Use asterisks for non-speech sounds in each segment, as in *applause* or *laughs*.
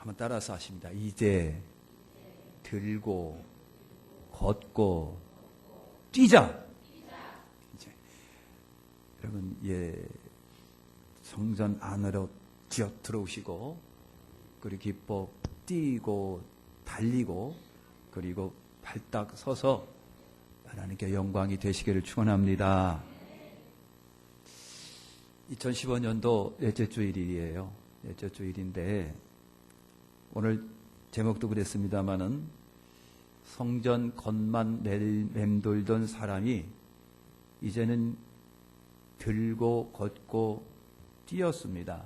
한번 따라서 하십니다. 이제 들고 걷고 뛰자. 이제 여러분 예 성전 안으로 기어 들어오시고 그리고 기뻐 뛰고 달리고 그리고 발딱 서서 하나님께 영광이 되시기를 축원합니다. 2015년도 넷째 주일이에요. 넷째 주일인데 오늘 제목도 그랬습니다마는 성전 겉만 맴- 맴돌던 사람이 이제는 들고 걷고 뛰었습니다.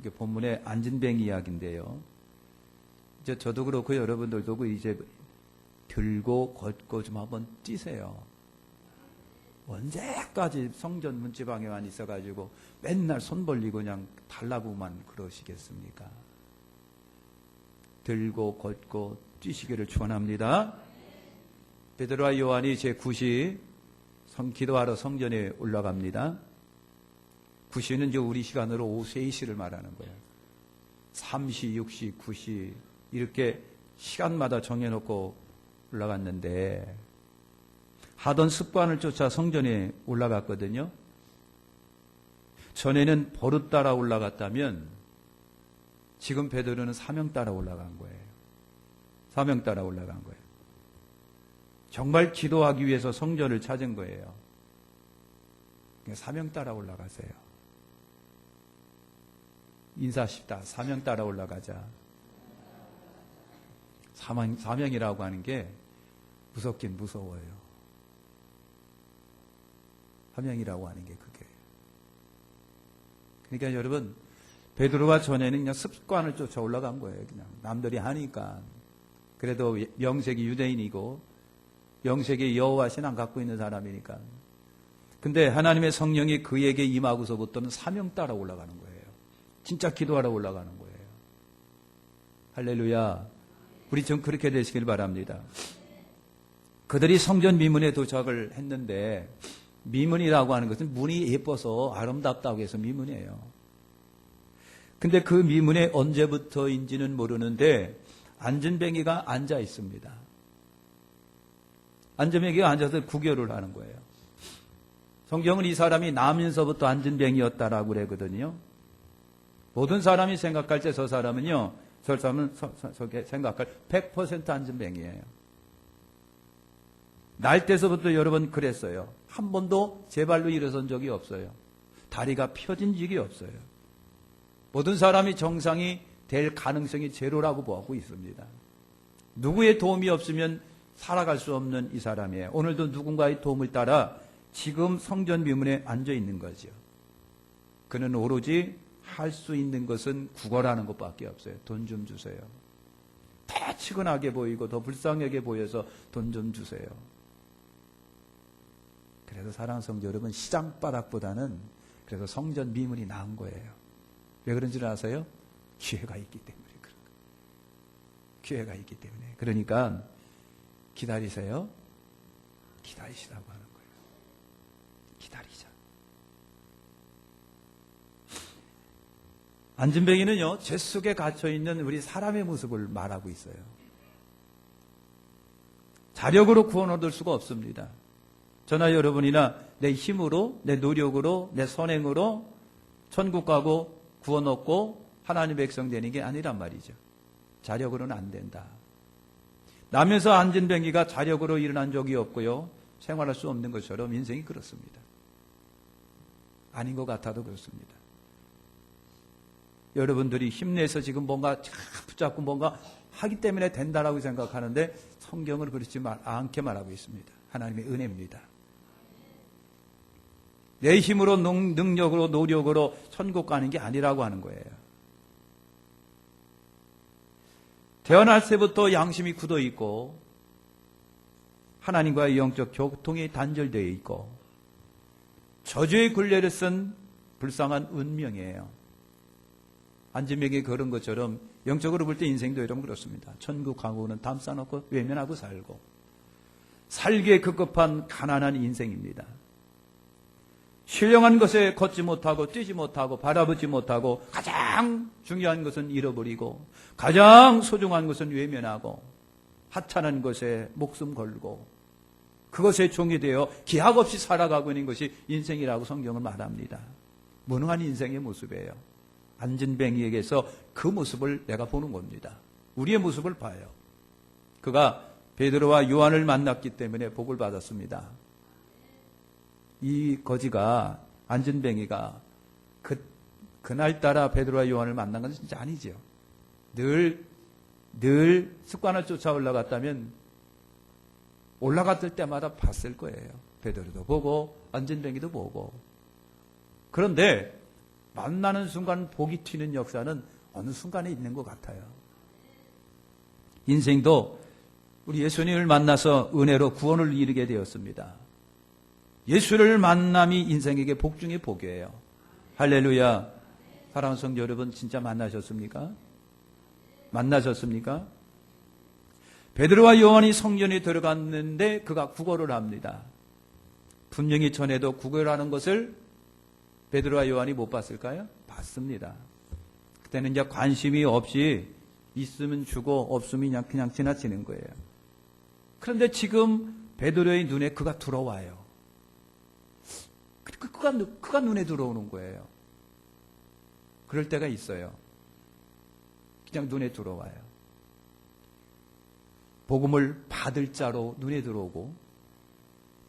이게 본문의 안진뱅 이야기인데요. 이제 저도 그렇고 여러분들도 그 이제 들고 걷고 좀 한번 뛰세요. 언제까지 성전 문지방에만 있어가지고 맨날 손 벌리고 그냥 달라고만 그러시겠습니까? 들고 걷고 뛰시기를 축원합니다. 베드로와 요한이 제 9시 성 기도하러 성전에 올라갑니다. 9시는 이제 우리 시간으로 오후 3시를 말하는 거예요. 3시, 6시, 9시 이렇게 시간마다 정해놓고 올라갔는데 하던 습관을 쫓아 성전에 올라갔거든요. 전에는 버릇 따라 올라갔다면 지금 베드로는 사명 따라 올라간 거예요. 사명 따라 올라간 거예요. 정말 기도하기 위해서 성전을 찾은 거예요. 그냥 사명 따라 올라가세요. 인사합시다. 사명 따라 올라가자. 사명, 사명이라고 하는 게 무섭긴 무서워요. 사명이라고 하는 게 그게. 그러니까 여러분, 베드로와 전에는 그냥 습관을 쫓아 올라간 거예요. 그냥 남들이 하니까. 그래도 명색이 유대인이고 명색이 여호와 신앙 갖고 있는 사람이니까. 근데 하나님의 성령이 그에게 임하고서부터는 사명 따라 올라가는 거예요. 진짜 기도하러 올라가는 거예요. 할렐루야. 우리 좀 그렇게 되시길 바랍니다. 그들이 성전 미문에 도착을 했는데 미문이라고 하는 것은 문이 예뻐서 아름답다고 해서 미문이에요. 근데 그 미문에 언제부터인지는 모르는데 안전뱅이가 앉아 있습니다. 안전뱅이가 앉아서 구결을 하는 거예요. 성경은 이 사람이 나면서부터 안전뱅이였다라고 그러거든요. 모든 사람이 생각할 때 저 사람은요, 저 사람은 서- 서- 서- 생각할 100% 안전뱅이에요. 날 때서부터 여러 번 그랬어요. 한 번도 제 발로 일어선 적이 없어요. 다리가 펴진 적이 없어요. 모든 사람이 정상이 될 가능성이 제로라고 보고 있습니다. 누구의 도움이 없으면 살아갈 수 없는 이 사람이에요. 오늘도 누군가의 도움을 따라 지금 성전 미문에 앉아 있는 거죠. 그는 오로지 할 수 있는 것은 구걸하는 것밖에 없어요. 돈 좀 주세요. 더 치근하게 보이고 더 불쌍하게 보여서 돈 좀 주세요. 그래서 사랑하는 성도 여러분 시장 바닥보다는 그래서 성전 미문이 나은 거예요. 왜 그런지 아세요? 기회가 있기 때문에 그런. 기회가 있기 때문에. 그러니까 기다리세요. 기다리시라고 하는 거예요. 기다리자. 안진뱅이는요, 죄 속에 갇혀 있는 우리 사람의 모습을 말하고 있어요. 자력으로 구원 얻을 수가 없습니다. 저나 여러분이나 내 힘으로, 내 노력으로, 내 선행으로 천국 가고 얻고 하나님 백성 되는 게 아니란 말이죠. 자력으로는 안 된다. 나면서 안진뱅이가 자력으로 일어난 적이 없고요. 생활할 수 없는 것처럼 인생이 그렇습니다. 아닌 것 같아도 그렇습니다. 여러분들이 힘내서 지금 뭔가 쫙 붙잡고 뭔가 하기 때문에 된다라고 생각하는데 성경을 그렇지 말- 않게 말하고 있습니다. 하나님의 은혜입니다. 내 힘으로 능- 능력으로 노력으로 천국 가는 게 아니라고 하는 거예요. 태어날 때부터 양심이 굳어 있고 하나님과의 영적 교통이 단절되어 있고 저주의 굴레를 쓴 불쌍한 운명이에요. 안진맥이 그런 것처럼 영적으로 볼 때 인생도 여러분 그렇습니다. 천국 가고는 담 싸놓고 외면하고 살고 살기에 급급한 가난한 인생입니다. 신령한 것에 걷지 못하고 뛰지 못하고 바라보지 못하고 가장 중요한 것은 잃어버리고 가장 소중한 것은 외면하고 하찮은 것에 목숨 걸고 그것에 종이 되어 기약 없이 살아가고 있는 것이 인생이라고 성경은 말합니다. 무능한 인생의 모습이에요. 안진뱅이에게서 그 모습을 내가 보는 겁니다. 우리의 모습을 봐요. 그가 베드로와 요한을 만났기 때문에 복을 받았습니다. 이 거지가 안진뱅이가 그 그날따라 베드로와 요한을 만난 건 진짜 아니죠. 늘늘 습관을 쫓아 올라갔다면 올라갔을 때마다 봤을 거예요. 베드로도 보고 안진뱅이도 보고. 그런데 만나는 순간 복이 튀는 역사는 어느 순간에 있는 것 같아요. 인생도 우리 예수님을 만나서 은혜로 구원을 이루게 되었습니다. 예수를 만남이 인생에게 복 중의 복이에요. 할렐루야. 사랑하는 성도 여러분, 진짜 만나셨습니까? 만나셨습니까? 베드로와 요한이 성전에 들어갔는데 그가 구걸을 합니다. 분명히 전에도 구걸하는 것을 베드로와 요한이 못 봤을까요? 봤습니다. 그때는 이제 관심이 없이 있으면 주고 없으면 그냥, 그냥 지나치는 거예요. 그런데 지금 베드로의 눈에 그가 들어와요. 그- 그가, 눈- 그가 눈에 들어오는 거예요. 그럴 때가 있어요. 그냥 눈에 들어와요. 복음을 받을 자로 눈에 들어오고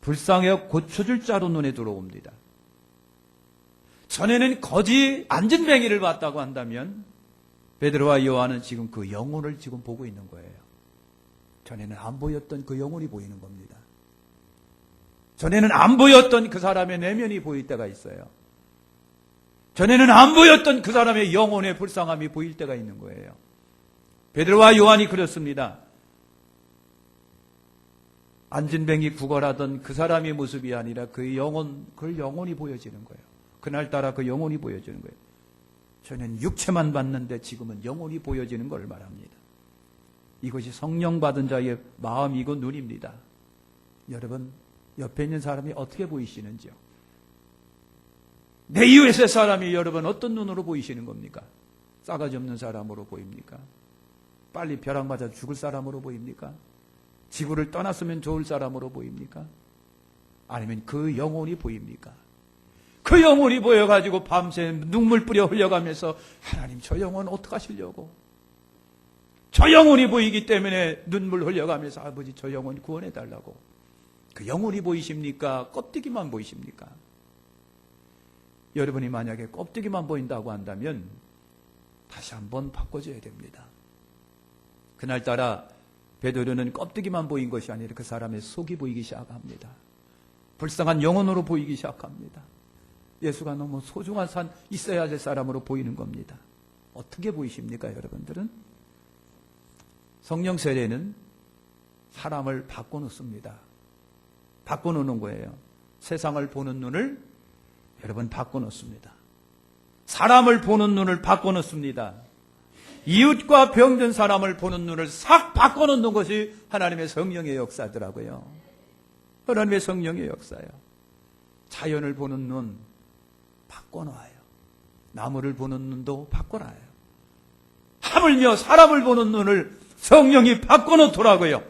불쌍해 고쳐줄 자로 눈에 들어옵니다. 전에는 거지 안전뱅이를 봤다고 한다면 베드로와 요한은 지금 그 영혼을 지금 보고 있는 거예요. 전에는 안 보였던 그 영혼이 보이는 겁니다. 전에는 안 보였던 그 사람의 내면이 보일 때가 있어요. 전에는 안 보였던 그 사람의 영혼의 불쌍함이 보일 때가 있는 거예요. 베드로와 요한이 그렇습니다. 안진뱅이 구걸하던 그 사람의 모습이 아니라 그 영혼, 그 영혼이 보여지는 거예요. 그날따라 그 영혼이 보여지는 거예요. 저는 육체만 봤는데 지금은 영혼이 보여지는 걸 말합니다. 이것이 성령 받은 자의 마음이고 눈입니다. 여러분, 옆에 있는 사람이 어떻게 보이시는지요? 내 이웃의 사람이 여러분 어떤 눈으로 보이시는 겁니까? 싸가지 없는 사람으로 보입니까? 빨리 벼락 맞아 죽을 사람으로 보입니까? 지구를 떠났으면 좋을 사람으로 보입니까? 아니면 그 영혼이 보입니까? 그 영혼이 보여가지고 밤새 눈물 뿌려 흘려가면서 하나님 저 영혼 어떡하시려고? 저 영혼이 보이기 때문에 눈물 흘려가면서 아버지 저 영혼 구원해 달라고. 그 영혼이 보이십니까? 껍데기만 보이십니까? 여러분이 만약에 껍데기만 보인다고 한다면 다시 한번 바꿔줘야 됩니다. 그날따라 베드로는 껍데기만 보인 것이 아니라 그 사람의 속이 보이기 시작합니다. 불쌍한 영혼으로 보이기 시작합니다. 예수가 너무 소중한 산 있어야 될 사람으로 보이는 겁니다. 어떻게 보이십니까, 여러분들은? 성령 세례는 사람을 바꿔놓습니다. 바꿔놓는 거예요. 세상을 보는 눈을 여러분 바꿔놓습니다. 사람을 보는 눈을 바꿔놓습니다. 이웃과 병든 사람을 보는 눈을 싹 바꿔놓는 것이 하나님의 성령의 역사더라고요. 하나님의 성령의 역사예요. 자연을 보는 눈 바꿔놔요. 나무를 보는 눈도 바꿔놔요. 하물며 사람을 보는 눈을 성령이 바꿔놓더라고요.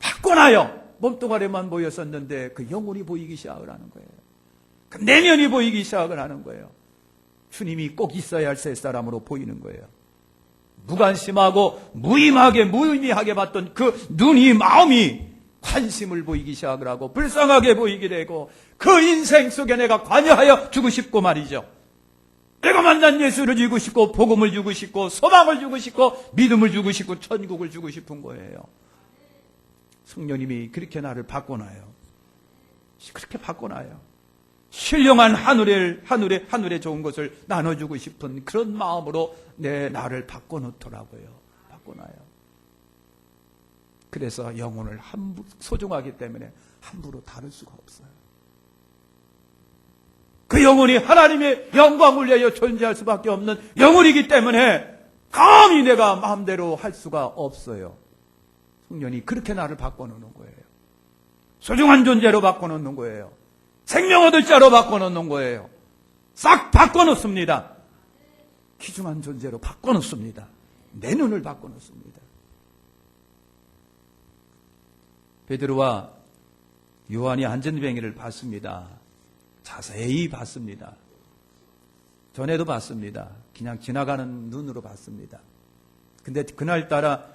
바꿔놔요. 몸뚱아리만 보였었는데 그 영혼이 보이기 시작을 하는 거예요. 그 내면이 보이기 시작을 하는 거예요. 주님이 꼭 있어야 할 세 사람으로 보이는 거예요. 무관심하고 무임하게 무의미하게 봤던 그 눈이 마음이 관심을 보이기 시작을 하고 불쌍하게 보이게 되고 그 인생 속에 내가 관여하여 주고 싶고 말이죠. 내가 만난 예수를 주고 싶고 복음을 주고 싶고 소망을 주고 싶고 믿음을 주고 싶고 천국을 주고 싶은 거예요. 성령님이 그렇게 나를 바꿔놔요. 그렇게 바꿔놔요. 신령한 하늘의 하늘의 하늘의 좋은 것을 나눠주고 싶은 그런 마음으로 내 나를 바꿔놓더라고요. 바꿔놔요. 그래서 영혼을 함부, 소중하기 때문에 함부로 다룰 수가 없어요. 그 영혼이 하나님의 영광을 위하여 존재할 수밖에 없는 영혼이기 때문에 감히 내가 마음대로 할 수가 없어요. 성령이 그렇게 나를 바꿔놓는 거예요. 소중한 존재로 바꿔놓는 거예요. 생명 얻을 자로 바꿔놓는 거예요. 싹 바꿔놓습니다. 귀중한 존재로 바꿔놓습니다. 내 눈을 바꿔놓습니다. 베드로와 요한이 안전뱅이를 봤습니다. 자세히 봤습니다. 전에도 봤습니다. 그냥 지나가는 눈으로 봤습니다. 근데 그날따라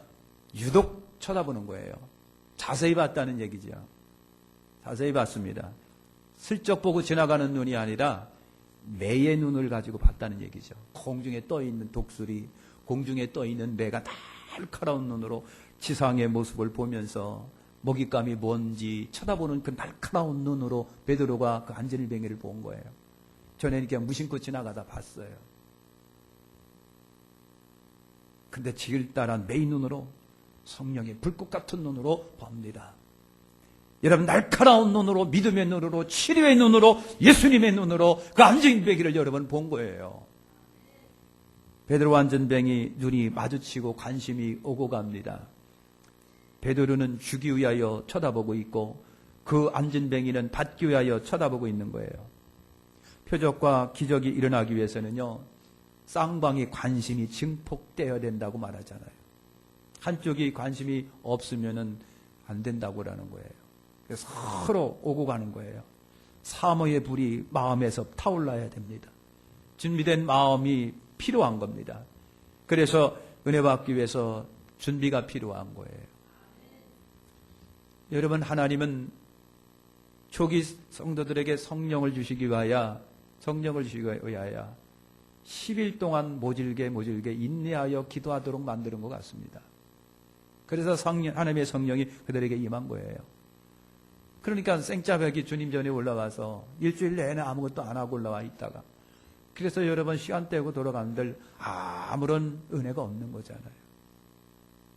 유독 쳐다보는 거예요. 자세히 봤다는 얘기죠. 자세히 봤습니다. 슬쩍 보고 지나가는 눈이 아니라 매의 눈을 가지고 봤다는 얘기죠. 공중에 떠 있는 독수리, 공중에 떠 있는 매가 날카로운 눈으로 지상의 모습을 보면서 먹잇감이 뭔지 쳐다보는 그 날카로운 눈으로 베드로가 그 안전뱅이를 본 거예요. 전에는 그냥 무심코 지나가다 봤어요. 근데 지길 따라 매의 눈으로 성령의 불꽃 같은 눈으로 봅니다. 여러분 날카로운 눈으로 믿음의 눈으로 치료의 눈으로 예수님의 눈으로 그 안전뱅이를 여러분 본 거예요. 베드로 안전뱅이 눈이 마주치고 관심이 오고 갑니다. 베드로는 주기 위하여 쳐다보고 있고 그 안전뱅이는 받기 위하여 쳐다보고 있는 거예요. 표적과 기적이 일어나기 위해서는요. 쌍방이 관심이 증폭되어야 된다고 말하잖아요. 한쪽이 관심이 없으면은 안 된다고라는 거예요. 그래서 서로 오고 가는 거예요. 사모의 불이 마음에서 타올라야 됩니다. 준비된 마음이 필요한 겁니다. 그래서 은혜 받기 위해서 준비가 필요한 거예요. 여러분, 하나님은 초기 성도들에게 성령을 주시기 위하여, 성령을 주시기 위하여 10일 동안 모질게 모질게 인내하여 기도하도록 만드는 것 같습니다. 그래서 성령, 하나님의 성령이 그들에게 임한 거예요. 그러니까 생짜벽이 주님 전에 올라가서 일주일 내내 아무것도 안 하고 올라와 있다가 그래서 여러분 시간 떼고 돌아간들 아무런 은혜가 없는 거잖아요.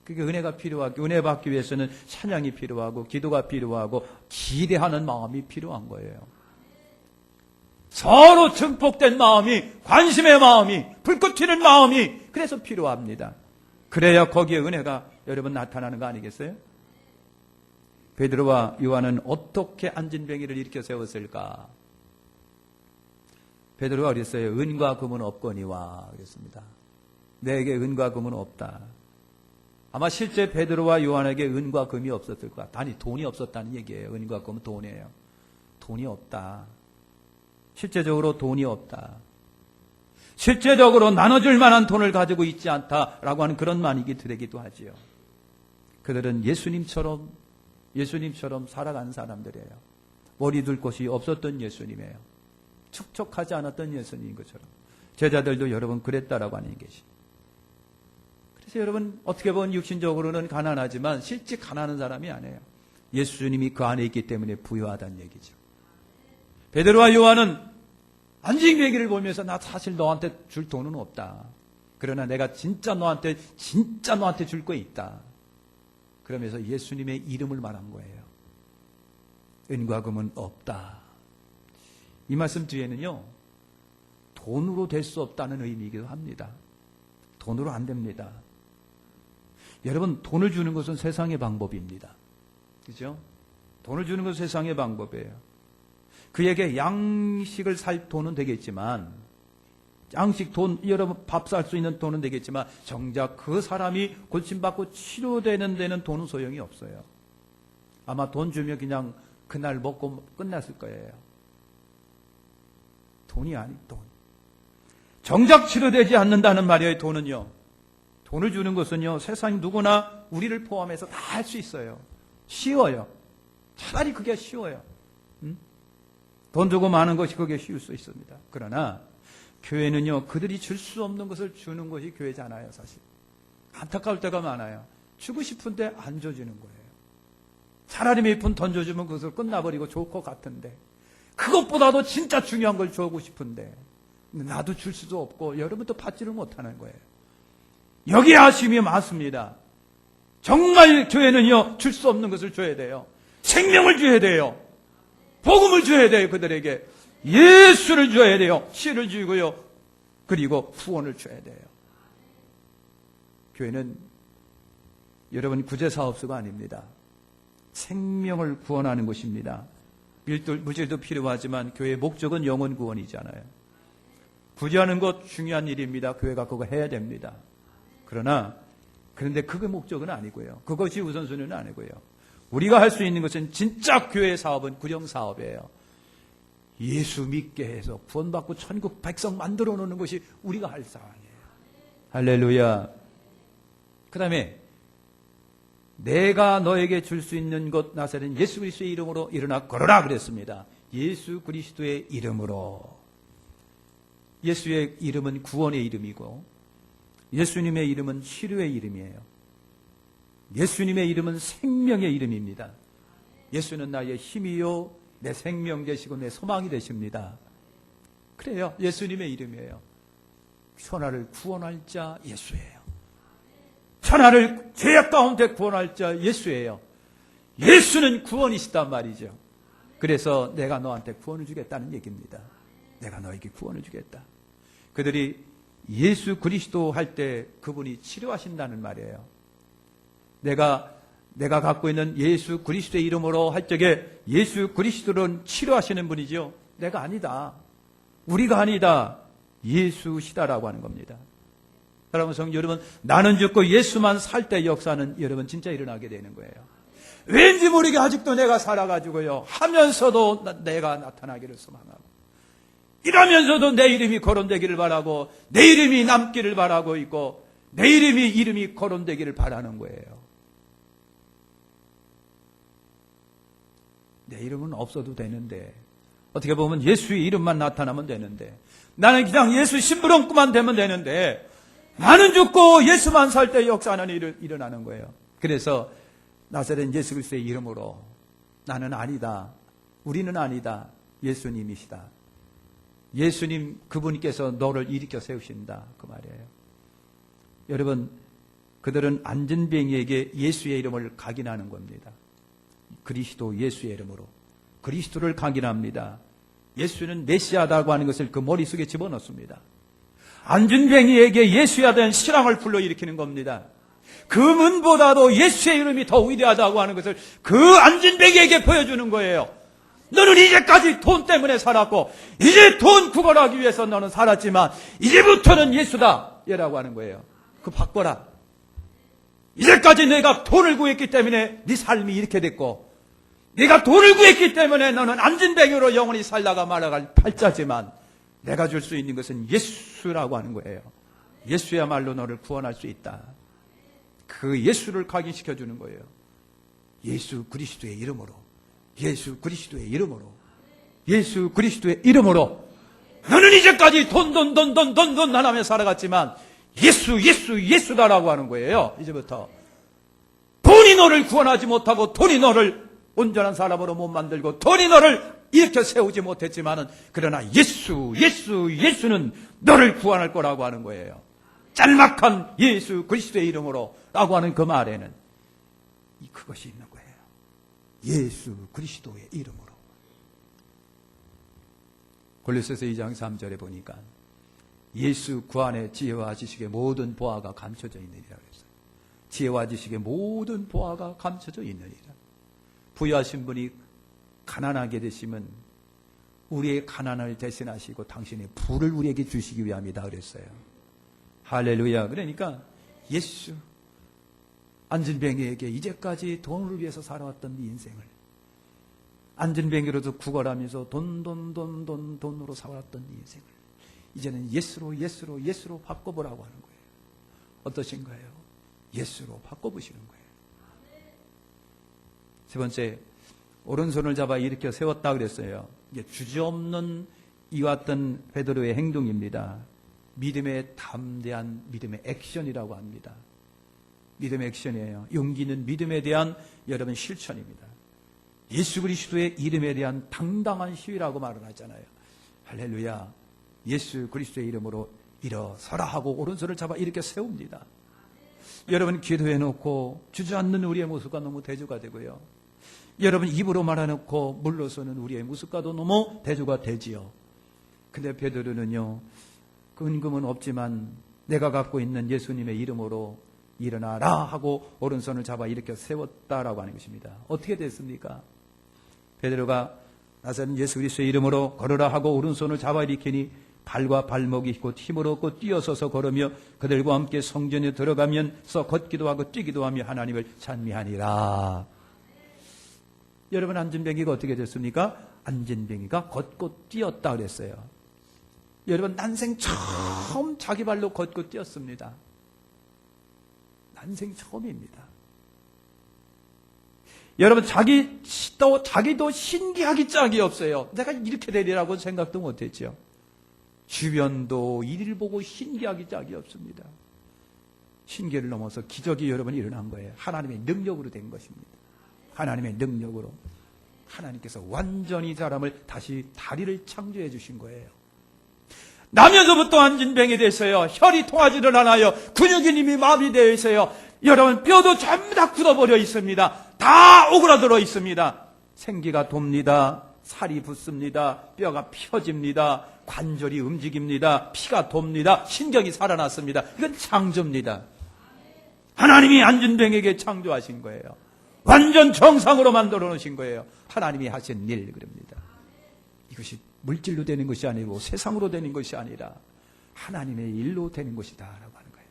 그게 은혜가 필요하고 은혜 받기 위해서는 찬양이 필요하고 기도가 필요하고 기대하는 마음이 필요한 거예요. 서로 증폭된 마음이 관심의 마음이 불꽃 튀는 마음이 그래서 필요합니다. 그래야 거기에 은혜가 여러분 나타나는 거 아니겠어요? 베드로와 요한은 어떻게 안진뱅이를 일으켜 세웠을까? 베드로가 그랬어요. 은과 금은 없거니와 그랬습니다. 내게 은과 금은 없다. 아마 실제 베드로와 요한에게 은과 금이 없었을 거야. 단이 돈이 없었다는 얘기예요. 은과 금은 돈이에요. 돈이 없다. 실제적으로 돈이 없다. 실제적으로 나눠줄 만한 돈을 가지고 있지 않다라고 하는 그런 말이기 되기도 하지요. 그들은 예수님처럼 예수님처럼 살아가는 사람들이에요. 머리 둘 곳이 없었던 예수님이에요. 축척하지 않았던 예수님인 것처럼. 제자들도 여러분 그랬다라고 하는 것이. 그래서 여러분 어떻게 보면 육신적으로는 가난하지만 실제 가난한 사람이 아니에요. 예수님이 그 안에 있기 때문에 부유하다는 얘기죠. 베드로와 요한은 안징 얘기를 보면서 나 사실 너한테 줄 돈은 없다. 그러나 내가 진짜 너한테 진짜 너한테 줄 거 있다. 그러면서 예수님의 이름을 말한 거예요. 은과 금은 없다. 이 말씀 뒤에는요, 돈으로 될 수 없다는 의미이기도 합니다. 돈으로 안 됩니다. 여러분, 돈을 주는 것은 세상의 방법입니다. 그죠? 돈을 주는 것은 세상의 방법이에요. 그에게 양식을 살 돈은 되겠지만, 양식 돈, 여러분 밥 살 수 있는 돈은 되겠지만, 정작 그 사람이 고침받고 치료되는 데는 돈은 소용이 없어요. 아마 돈 주면 그냥 그날 먹고 끝났을 거예요. 돈이 아니, 돈. 정작 치료되지 않는다는 말이에요, 돈은요. 돈을 주는 것은요, 세상 누구나 우리를 포함해서 다 할 수 있어요. 쉬워요. 차라리 그게 쉬워요. 응? 돈 주고 많은 것이 그게 쉬울 수 있습니다. 그러나, 교회는요, 그들이 줄 수 없는 것을 주는 것이 교회잖아요, 사실. 안타까울 때가 많아요. 주고 싶은데 안 줘주는 거예요. 차라리 몇 푼 던져주면 그것을 끝나버리고 좋을 것 같은데, 그것보다도 진짜 중요한 걸 주고 싶은데, 나도 줄 수도 없고, 여러분도 받지를 못하는 거예요. 여기에 아쉬움이 많습니다. 정말 교회는요, 줄 수 없는 것을 줘야 돼요. 생명을 줘야 돼요. 복음을 줘야 돼요, 그들에게. 예수를 줘야 돼요. 씨를 주고요. 그리고 후원을 줘야 돼요. 교회는 여러분 구제사업소가 아닙니다. 생명을 구원하는 곳입니다. 밀도, 무질도 필요하지만 교회의 목적은 영혼 구원이잖아요. 부지하는 것 중요한 일입니다. 교회가 그거 해야 됩니다. 그러나 그런데 그게 목적은 아니고요. 그것이 우선순위는 아니고요. 우리가 할 수 있는 것은 진짜 교회 사업은 구령 사업이에요. 예수 믿게 해서 구원받고 천국 백성 만들어 놓는 것이 우리가 할 상황이에요. 할렐루야. 그 다음에 내가 너에게 줄 수 있는 것 나사렛 예수 그리스도의 이름으로 일어나 걸어라 그랬습니다. 예수 그리스도의 이름으로. 예수의 이름은 구원의 이름이고 예수님의 이름은 치료의 이름이에요. 예수님의 이름은 생명의 이름입니다. 예수는 나의 힘이요 내 생명 되시고 내 소망이 되십니다. 그래요. 예수님의 이름이에요. 천하를 구원할 자 예수예요. 천하를 죄악 가운데 구원할 자 예수예요. 예수는 구원이시단 말이죠. 그래서 내가 너한테 구원을 주겠다는 얘기입니다. 내가 너에게 구원을 주겠다. 그들이 예수 그리스도 할 때 그분이 치료하신다는 말이에요. 내가 내가 갖고 있는 예수 그리스도의 이름으로 할 적에 예수 그리스도는 치료하시는 분이죠. 내가 아니다. 우리가 아니다. 예수시다라고 하는 겁니다. 여러분 성 여러분 나는 죽고 예수만 살 때 역사는 여러분 진짜 일어나게 되는 거예요. 왠지 모르게 아직도 내가 살아가지고요 하면서도 나- 내가 나타나기를 소망하고 이러면서도 내 이름이 거론되기를 바라고 내 이름이 남기를 바라고 있고 내 이름이 이름이 거론되기를 바라는 거예요. 내 이름은 없어도 되는데 어떻게 보면 예수의 이름만 나타나면 되는데 나는 그냥 예수 심부름꾼만 되면 되는데 나는 죽고 예수만 살 때 역사는 일- 일어나는 거예요. 그래서 나사렛 예수 그리스도의 이름으로 나는 아니다. 우리는 아니다. 예수님이시다. 예수님 그분께서 너를 일으켜 세우신다. 그 말이에요. 여러분 그들은 안전뱅이에게 예수의 이름을 각인하는 겁니다. 그리스도 예수의 이름으로 그리스도를 각인합니다. 예수는 메시아다고 하는 것을 그 머릿속에 집어넣습니다. 안준뱅이에게 예수에 대한 신앙을 불러일으키는 겁니다. 그 문보다도 예수의 이름이 더 위대하다고 하는 것을 그 안준뱅이에게 보여주는 거예요. 너는 이제까지 돈 때문에 살았고 이제 돈 구걸하기 위해서 너는 살았지만 이제부터는 예수다. 얘라고 하는 거예요. 그 바꿔라. 이제까지 내가 돈을 구했기 때문에 네 삶이 이렇게 됐고 네가 돈을 구했기 때문에 너는 안진뱅이로 영원히 살다가 말아갈 팔자지만 내가 줄 수 있는 것은 예수라고 하는 거예요. 예수야말로 너를 구원할 수 있다. 그 예수를 각인시켜 주는 거예요. 예수 그리스도의 이름으로. 예수 그리스도의 이름으로. 예수 그리스도의 이름으로. 너는 이제까지 돈, 돈, 돈, 돈, 돈, 돈, 하나며 살아갔지만 예수, 예수, 예수다라고 하는 거예요. 이제부터. 돈이 너를 구원하지 못하고 돈이 너를 온전한 사람으로 못 만들고 돈이 너를 일으켜 세우지 못했지만은 그러나 예수, 예수, 예수는 너를 구원할 거라고 하는 거예요. 짤막한 예수 그리스도의 이름으로 라고 하는 그 말에는 이 그것이 있는 거예요. 예수 그리스도의 이름으로. 골로새서 2장 3절에 보니까 예수 그 안에 지혜와 지식의 모든 보화가 감춰져 있느니라 그랬어요. 지혜와 지식의 모든 보화가 감춰져 있느니라. 부유하신 분이 가난하게 되시면 우리의 가난을 대신하시고 당신의 부를 우리에게 주시기 위함이다 그랬어요. 할렐루야. 그러니까 예수 안진뱅이에게 이제까지 돈을 위해서 살아왔던 네 인생을 안진뱅이로도 구걸하면서 돈, 돈, 돈, 돈, 돈으로 살아왔던 네 인생을 이제는 예수로, 예수로, 예수로 바꿔보라고 하는 거예요. 어떠신가요? 예수로 바꿔보시는 거예요. 세 번째, 오른손을 잡아 일으켜 세웠다 그랬어요. 이게 주저없는 이왔던 베드로의 행동입니다. 믿음의 담대한 믿음의 액션이라고 합니다. 믿음의 액션이에요. 용기는 믿음에 대한 여러분 실천입니다. 예수 그리스도의 이름에 대한 당당한 시위라고 말을 하잖아요. 할렐루야. 예수 그리스도의 이름으로 일어서라 하고 오른손을 잡아 이렇게 세웁니다. 여러분 기도해 놓고 주저앉는 우리의 모습과 너무 대조가 되고요. 여러분 입으로 말해놓고 물러서는 우리의 모습과도 너무 대조가 되지요. 근데 베드로는요. 근금은 없지만 내가 갖고 있는 예수님의 이름으로 일어나라 하고 오른손을 잡아 일으켜 세웠다라고 하는 것입니다. 어떻게 됐습니까? 베드로가 나사는 예수 그리스도의 이름으로 걸으라 하고 오른손을 잡아 일으키니 발과 발목이 곧 힘을 얻고 뛰어서서 걸으며 그들과 함께 성전에 들어가면서 걷기도 하고 뛰기도 하며 하나님을 찬미하니라. 여러분 안진뱅이가 어떻게 됐습니까? 안진뱅이가 걷고 뛰었다 그랬어요. 여러분 난생 처음 자기 발로 걷고 뛰었습니다. 난생 처음입니다. 여러분 자기 또 자기도 신기하기 짝이 없어요. 내가 이렇게 되리라고 생각도 못했죠. 주변도 이를 보고 신기하기 짝이 없습니다. 신기를 넘어서 기적이 여러분 일어난 거예요. 하나님의 능력으로 된 것입니다. 하나님의 능력으로 하나님께서 완전히 사람을 다시 다리를 창조해 주신 거예요. 나면서부터 안진병이 됐어요. 혈이 통하지를 않아요. 근육이 이미 마비되어 있어요. 여러분 뼈도 전부 다 굳어버려 있습니다. 다 오그라들어 있습니다. 생기가 돕니다. 살이 붙습니다. 뼈가 펴집니다. 관절이 움직입니다. 피가 돕니다. 신경이 살아났습니다. 이건 창조입니다. 하나님이 안진병에게 창조하신 거예요. 완전 정상으로 만들어 놓으신 거예요. 하나님이 하신 일 그럽니다. 이것이 물질로 되는 것이 아니고 세상으로 되는 것이 아니라 하나님의 일로 되는 것이다라고 하는 거예요.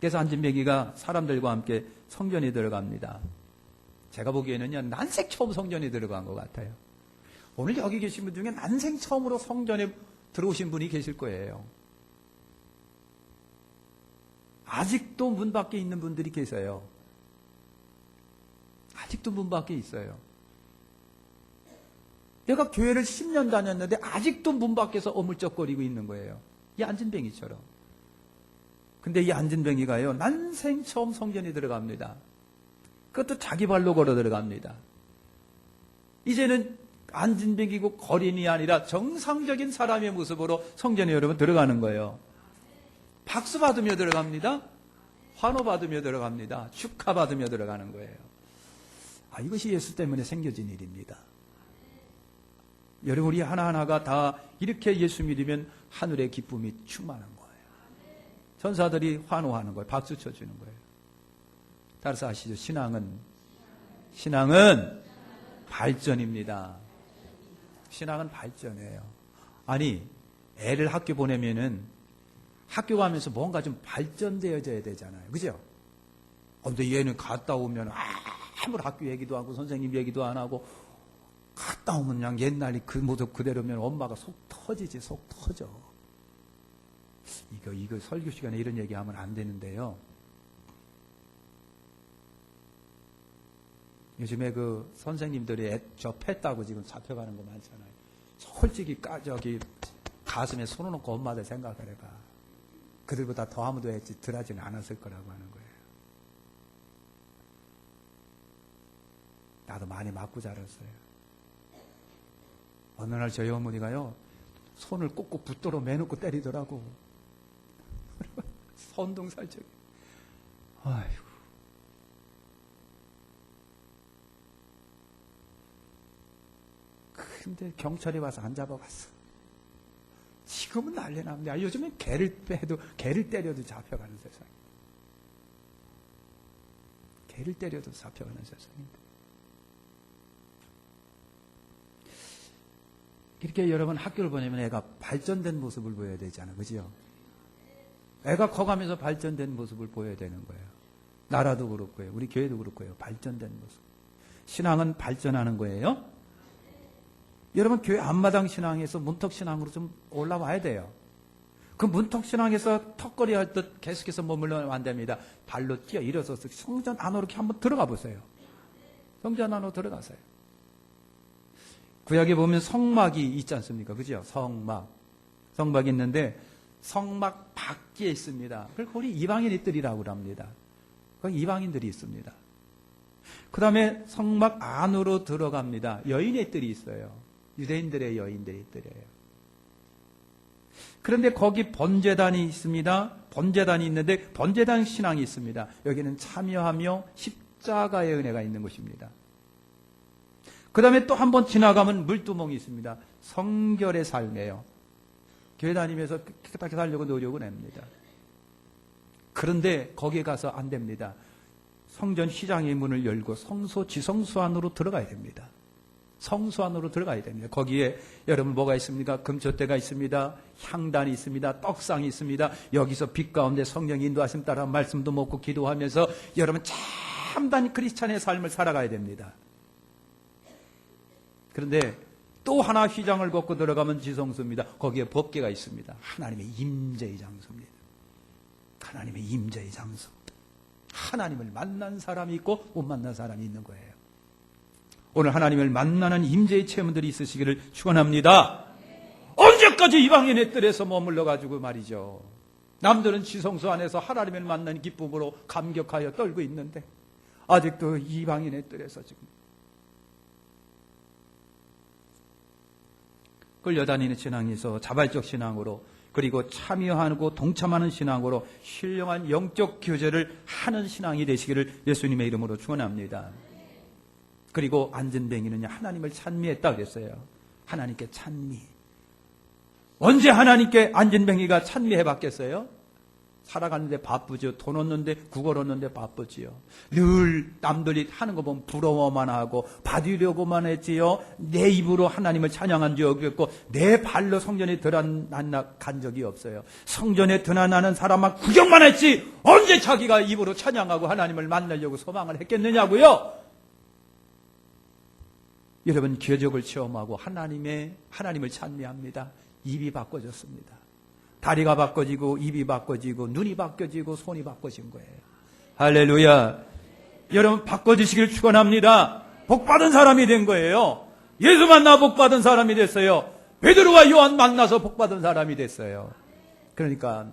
그래서 안진뱅이가 사람들과 함께 성전에 들어갑니다. 제가 보기에는요, 난생 처음 성전에 들어간 것 같아요. 오늘 여기 계신 분 중에 난생 처음으로 성전에 들어오신 분이 계실 거예요. 아직도 문 밖에 있는 분들이 계세요. 아직도 문 밖에 있어요. 내가 교회를 10년 다녔는데 아직도 문 밖에서 어물쩍거리고 있는 거예요. 이 안진뱅이처럼. 근데 이 안진뱅이가요, 난생 처음 성전에 들어갑니다. 그것도 자기 발로 걸어 들어갑니다. 이제는 안진뱅이고 거린이 아니라 정상적인 사람의 모습으로 성전에 여러분 들어가는 거예요. 박수 받으며 들어갑니다. 환호 받으며 들어갑니다. 축하 받으며 들어가는 거예요. 아, 이것이 예수 때문에 생겨진 일입니다. 여러분, 우리 하나하나가 다 이렇게 예수 믿으면 하늘의 기쁨이 충만한 거예요. 전사들이 환호하는 거예요. 박수 쳐주는 거예요. 따라서 아시죠? 신앙은, 신앙은 발전입니다. 신앙은 발전이에요. 아니, 애를 학교 보내면은 학교 가면서 뭔가 좀 발전되어져야 되잖아요. 그죠? 어, 근데 얘는 갔다 오면 아 무런 학교 얘기도 하고 선생님 얘기도 안 하고 갔다 오면 그냥 옛날이 그 모습 그대로면 엄마가 속 터지지, 속 터져. 이거, 이거 설교 시간에 이런 얘기 하면 안 되는데요. 요즘에 그 선생님들이 애, 저 팼다고 지금 잡혀가는 거 많잖아요. 솔직히 까, 저기 가슴에 손을 놓고 엄마들 생각을 해봐. 그들보다 더 아무도 했지 덜하지는 않았을 거라고 하는 거예요. 나도 많이 맞고 자랐어요. 어느 날 저희 어머니가요, 손을 꼭꼭 붙들어 매놓고 때리더라고. *laughs* 선동살적. 아이고. 근데 경찰이 와서 안 잡아갔어. 지금은 난리 납니다. 요즘엔 개를 빼도, 개를 때려도 잡혀가는 세상. 개를 때려도 잡혀가는 세상입니 이렇게 여러분 학교를 보내면 애가 발전된 모습을 보여야 되잖아. 그죠? 애가 커가면서 발전된 모습을 보여야 되는 거예요. 나라도 그렇고요. 우리 교회도 그렇고요. 발전된 모습. 신앙은 발전하는 거예요. 여러분 교회 앞마당 신앙에서 문턱 신앙으로 좀 올라와야 돼요. 그 문턱 신앙에서 턱걸이 할 듯 계속해서 머물러면 안 됩니다. 발로 뛰어 일어서서 성전 안으로 이렇게 한번 들어가 보세요. 성전 안으로 들어가세요. 구약에 보면 성막이 있지 않습니까? 그죠? 성막. 성막이 있는데 성막 밖에 있습니다. 그걸 우리 이방인들이라고 합니다. 거기 이방인들이 있습니다. 그 다음에 성막 안으로 들어갑니다. 여인의 뜰이 있어요. 유대인들의 여인들의 뜰이에요. 그런데 거기 번제단이 있습니다. 번제단이 있는데 번제단 신앙이 있습니다. 여기는 참여하며 십자가의 은혜가 있는 곳입니다. 그 다음에 또 한 번 지나가면 물두멍이 있습니다. 성결의 삶이에요. 교회 다니면서 깨끗하게 살려고 노력을 합니다. 그런데 거기에 가서 안 됩니다. 성전 시장의 문을 열고 성소 지성소 안으로 들어가야 됩니다. 성수 안으로 들어가야 됩니다. 거기에 여러분 뭐가 있습니까? 금초대가 있습니다. 향단이 있습니다. 떡상이 있습니다. 여기서 빛 가운데 성령 인도하심 따라 말씀도 먹고 기도하면서 여러분 참단 크리스찬의 삶을 살아가야 됩니다. 그런데 또 하나 휘장을 걷고 들어가면 지성소입니다. 거기에 법계가 있습니다. 하나님의 임재의 장소입니다. 하나님의 임재의 장소. 하나님을 만난 사람이 있고 못 만난 사람이 있는 거예요. 오늘 하나님을 만나는 임재의 체험들이 있으시기를 축원합니다. 언제까지 이방인의 뜰에서 머물러 가지고 말이죠. 남들은 지성소 안에서 하나님을 만나는 기쁨으로 감격하여 떨고 있는데 아직도 이방인의 뜰에서 지금 끌려다니는 신앙에서 자발적 신앙으로 그리고 참여하고 동참하는 신앙으로 신령한 영적 교제를 하는 신앙이 되시기를 예수님의 이름으로 축원합니다. 그리고 안전뱅이는 하나님을 찬미했다 그랬어요. 하나님께 찬미. 언제 하나님께 안전뱅이가 찬미해 봤겠어요? 살아가는데 바쁘죠. 돈 얻는데 국어 얻는데 바쁘지요. 늘 남들이 하는 거 보면 부러워만 하고 받으려고만 했지요. 내 입으로 하나님을 찬양한 적이 없고 내 발로 성전에 드러난 간 적이 없어요. 성전에 드러나는 사람만 구경만 했지 언제 자기가 입으로 찬양하고 하나님을 만나려고 소망을 했겠느냐고요. 여러분 기적을 체험하고 하나님의 하나님을 찬미합니다. 입이 바꿔졌습니다. 다리가 바꿔지고 입이 바꿔지고 눈이 바꿔지고 손이 바꿔진 거예요. 할렐루야. 여러분 바꿔지시길 축원합니다. 복 받은 사람이 된 거예요. 예수 만나 복 받은 사람이 됐어요. 베드로와 요한 만나서 복 받은 사람이 됐어요. 그러니까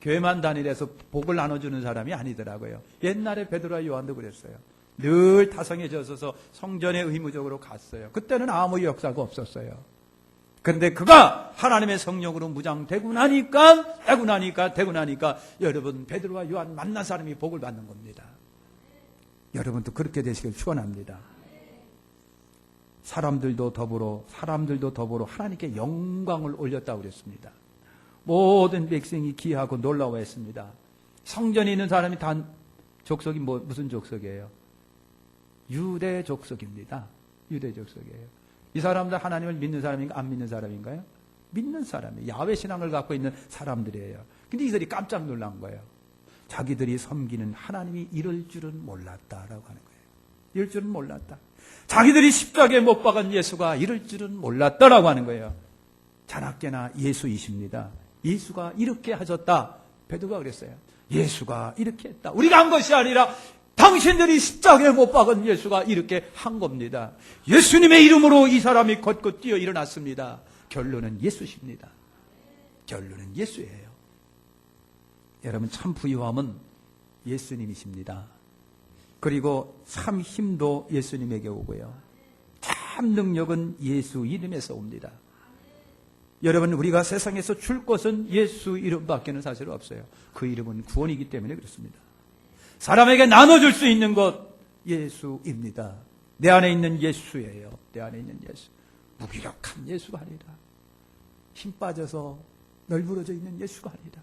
교회만 다니래서 복을 나눠주는 사람이 아니더라고요. 옛날에 베드로와 요한도 그랬어요. 늘 타성해져서 성전에 의무적으로 갔어요. 그때는 아무 역사가 없었어요. 그런데 그가 하나님의 성령으로 무장되고 나니까, 되고 나니까, 되고 나니까, 여러분, 베드로와 요한 만난 사람이 복을 받는 겁니다. 여러분도 그렇게 되시길 축원합니다. 사람들도 더불어, 사람들도 더불어 하나님께 영광을 올렸다고 그랬습니다. 모든 백성이 기하고 놀라워했습니다. 성전에 있는 사람이 다 족속이 뭐, 무슨 족속이에요? 유대 족속입니다. 유대 족속이에요. 이 사람들 하나님을 믿는 사람인가 안 믿는 사람인가요? 믿는 사람이에요. 야외 신앙을 갖고 있는 사람들이에요. 근데 이들이 깜짝 놀란 거예요. 자기들이 섬기는 하나님이 이럴 줄은 몰랐다라고 하는 거예요. 이럴 줄은 몰랐다. 자기들이 십자가에 못 박은 예수가 이럴 줄은 몰랐다라고 하는 거예요. 자나깨나 예수이십니다. 예수가 이렇게 하셨다. 베드로가 그랬어요. 예수가 이렇게 했다. 우리가 한 것이 아니라 당신들이 십자가에 못 박은 예수가 이렇게 한 겁니다. 예수님의 이름으로 이 사람이 걷고 뛰어 일어났습니다. 결론은 예수십니다. 결론은 예수예요. 여러분 참 부유함은 예수님이십니다. 그리고 참 힘도 예수님에게 오고요. 참 능력은 예수 이름에서 옵니다. 여러분 우리가 세상에서 줄 것은 예수 이름밖에는 사실 없어요. 그 이름은 구원이기 때문에 그렇습니다. 사람에게 나눠줄 수 있는 것 예수입니다. 내 안에 있는 예수예요. 내 안에 있는 예수. 무기력한 예수가 아니라 힘 빠져서 널브러져 있는 예수가 아니라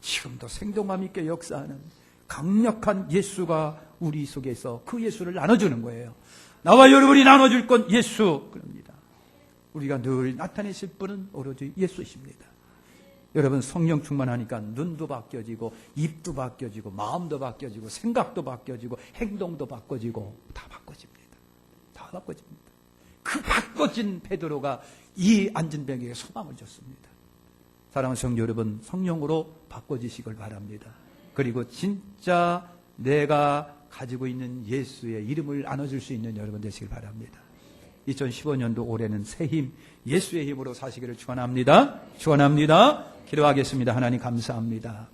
지금도 생동감 있게 역사하는 강력한 예수가 우리 속에서 그 예수를 나눠주는 거예요. 나와 여러분이 나눠줄 건 예수 그럽니다. 우리가 늘 나타내실 분은 오로지 예수이십니다. 여러분 성령 충만하니까 눈도 바뀌어지고 입도 바뀌어지고 마음도 바뀌어지고 생각도 바뀌어지고 행동도 바꿔지고 다 바꿔집니다. 다 바꿔집니다. 그 바꿔진 베드로가 이 안진병에게 소망을 줬습니다. 사랑하는 성도 여러분 성령으로 바꿔지시길 바랍니다. 그리고 진짜 내가 가지고 있는 예수의 이름을 안아줄 수 있는 여러분 되시길 바랍니다. 2015년도 올해는 새 힘, 예수의 힘으로 사시기를 축원합니다. 축원합니다. 기도하겠습니다. 하나님 감사합니다.